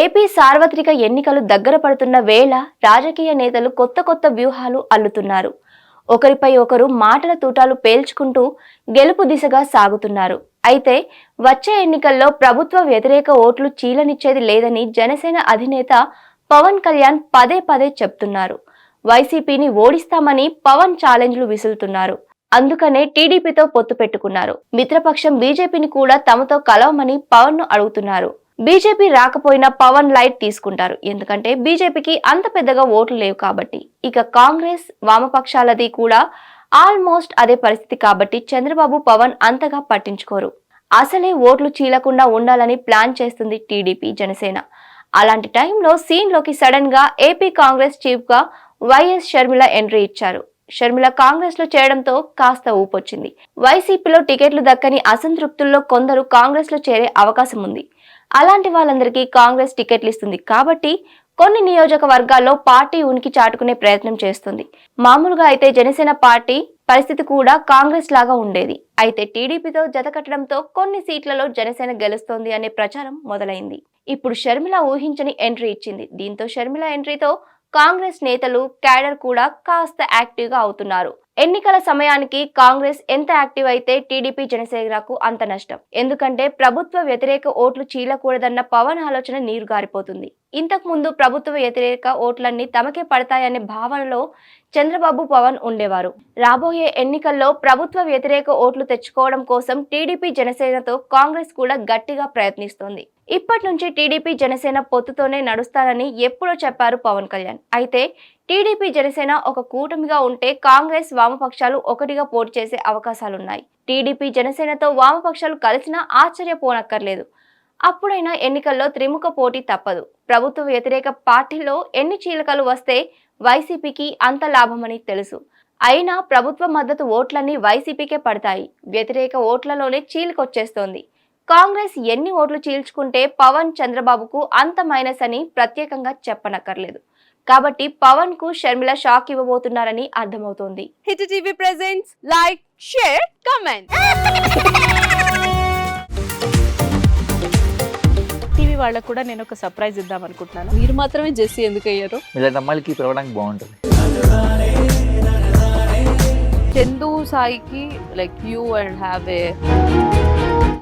AP సార్వత్రిక ఎన్నికలు దగ్గర పడుతున్న వేళ రాజకీయ నేతలు కొత్త కొత్త వ్యూహాలు అల్లుతున్నారు. ఒకరిపై ఒకరు మాటల తూటాలు పేల్చుకుంటూ గెలుపు దిశగా సాగుతున్నారు. అయితే వచ్చే ఎన్నికల్లో ప్రభుత్వ వ్యతిరేక ఓట్లు చీలనిచ్చేది లేదని జనసేన అధినేత పవన్ కళ్యాణ్ పదే పదే చెప్తున్నారు. వైసీపీని ఓడిస్తామని పవన్ ఛాలెంజ్లు విసులుతున్నారు అందుకనే టీడీపీతో పొత్తు పెట్టుకున్నారు. మిత్రపక్షం బీజేపీని కూడా తమతో కలవమని పవన్ను అడుగుతున్నారు. బీజేపీ రాకపోయినా పవన్ లైట్ తీసుకుంటారు. ఎందుకంటే బీజేపీకి అంత పెద్దగా ఓట్లు లేవు కాబట్టి. ఇక కాంగ్రెస్ వామపక్షాలది కూడా ఆల్మోస్ట్ అదే పరిస్థితి కాబట్టి చంద్రబాబు పవన్ అంతగా పట్టించుకోరు. అసలే ఓట్లు చీలకుండా ఉండాలని ప్లాన్ చేస్తుంది టీడీపీ జనసేన. అలాంటి టైంలో సీన్లోకి సడన్గా ఏపీ కాంగ్రెస్ చీఫ్గా వైఎస్ షర్మిల ఎంట్రీ ఇచ్చారు. షర్మిల కాంగ్రెస్లో చేరడంతో కాస్త ఊపొచ్చింది. వైసీపీలో టికెట్లు దక్కని అసంతృప్తుల్లో కొందరు కాంగ్రెస్లో చేరే అవకాశం ఉంది అలాంటి వాళ్ళందరికీ కాంగ్రెస్ టికెట్లు ఇస్తుంది. కాబట్టి కొన్ని నియోజకవర్గాల్లో పార్టీ ఉనికి చాటుకునే ప్రయత్నం చేస్తుంది. మామూలుగా అయితే జనసేన పార్టీ పరిస్థితి కూడా కాంగ్రెస్ లాగా ఉండేది. అయితే టీడీపీతో జతకట్టడంతో కొన్ని సీట్లలో జనసేన గెలుస్తోంది అనే ప్రచారం మొదలైంది. ఇప్పుడు షర్మిల ఊహించని ఎంట్రీ ఇచ్చింది. దీంతో షర్మిల ఎంట్రీతో కాంగ్రెస్ నేతలు క్యాడర్ కూడా కాస్త యాక్టివ్గా అవుతున్నారు. ఎన్నికల సమయానికి కాంగ్రెస్ ఎంత యాక్టివ్ అయితే టీడీపీ జనసేనకు అంత నష్టం. ఎందుకంటే ప్రభుత్వ వ్యతిరేక ఓట్లు చీలకూడదన్న పవన్ ఆలోచన నీరు గారిపోతుంది ఇంతకు ముందు ప్రభుత్వ వ్యతిరేక ఓట్లన్నీ తమకే పడతాయనే భావనలో చంద్రబాబు పవన్ ఉండేవారు. రాబోయే ఎన్నికల్లో ప్రభుత్వ వ్యతిరేక ఓట్లు తెచ్చుకోవడం కోసం టీడీపీ జనసేనతో కాంగ్రెస్ కూడా గట్టిగా ప్రయత్నిస్తోంది. ఇప్పటి నుంచి టీడీపీ జనసేన పొత్తుతోనే నడుస్తానని ఎప్పుడో చెప్పారు పవన్ కళ్యాణ్. అయితే టీడీపీ జనసేన ఒక కూటమిగా ఉంటే కాంగ్రెస్ వామపక్షాలు ఒకటిగా పోటీ చేసే అవకాశాలున్నాయి. టీడీపీ జనసేనతో వామపక్షాలు కలిసినా ఆశ్చర్యపోనక్కర్లేదు. అప్పుడైనా ఎన్నికల్లో త్రిముఖ పోటీ తప్పదు. ప్రభుత్వ వ్యతిరేక పార్టీలో ఎన్ని చీలకలు వస్తే వైసీపీకి అంత లాభమని తెలుసు. అయినా ప్రభుత్వ మద్దతు ఓట్లన్నీ వైసీపీకే పడతాయి. వ్యతిరేక ఓట్లలోనే చీలికొచ్చేస్తోంది. కాంగ్రెస్ ఎన్ని ఓట్లు చీల్చుకుంటే పవన్ చంద్రబాబుకు అంత మైనస్ అని ప్రత్యేకంగా చెప్పనక్కర్లేదు. కాబట్టి పవన్కు షర్మిల షాక్ ఇవ్వబోతున్నారని అర్థమవుతోంది. Hit TV presents like share comment. TV వాళ్ళకు కూడా నేను ఒక సర్ప్రైజ్ ఇద్దాం అనుకుంటున్నాను. మీరు మాత్రమే జెస్సీ ఎందుకు అయ్యారు ఇలాంటి అమ్మాయిలకి పిలవడానికి బాగుంటుంది. చందు సాయికి like you and have a